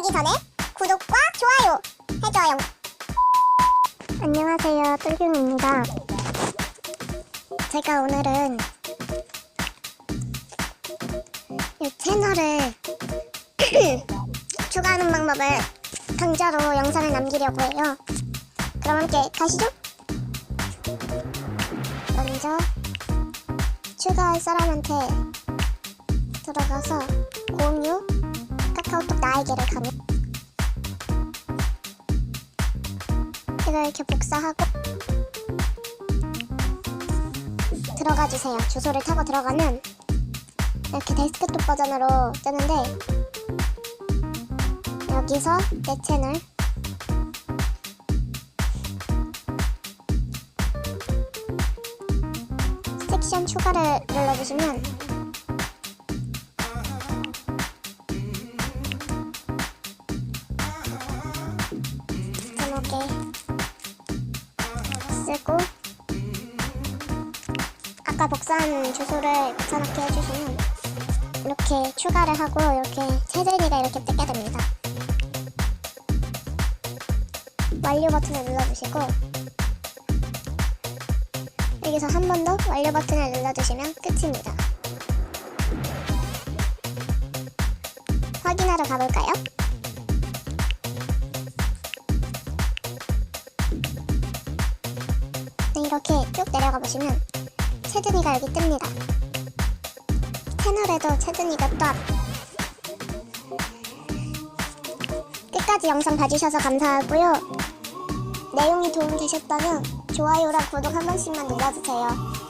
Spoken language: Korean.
보시기 전에 구독과 좋아요 해줘요. 안녕하세요, 똘경입니다. 제가 오늘은 이 채널을 추가하는 방법을 강좌로 영상을 남기려고 해요. 그럼 함께 가시죠. 먼저 추가할 사람한테 들어가서 공유 카카오톡 나에게를 가면 이걸 이렇게 복사하고 들어가 주세요. 주소를 타고 들어가면 이렇게 데스크톱 버전으로 뜨는데 여기서 내 채널 섹션 추가를 눌러주시면 제목에 쓰고 아까 복사한 주소를 붙여넣기 해주시면 이렇게 추가를 하고 이렇게 채널이가 이렇게 뜨게 됩니다. 완료 버튼을 눌러주시고 여기서 한 번 더 완료 버튼을 눌러주시면 끝입니다. 확인하러 가볼까요? 이렇게 쭉 내려가 보시면 채준이가 여기 뜹니다. 채널에도 채준이가 또 끝까지 영상 봐주셔서 감사하고요. 내용이 도움되셨다면 좋아요랑 구독 한 번씩만 눌러주세요.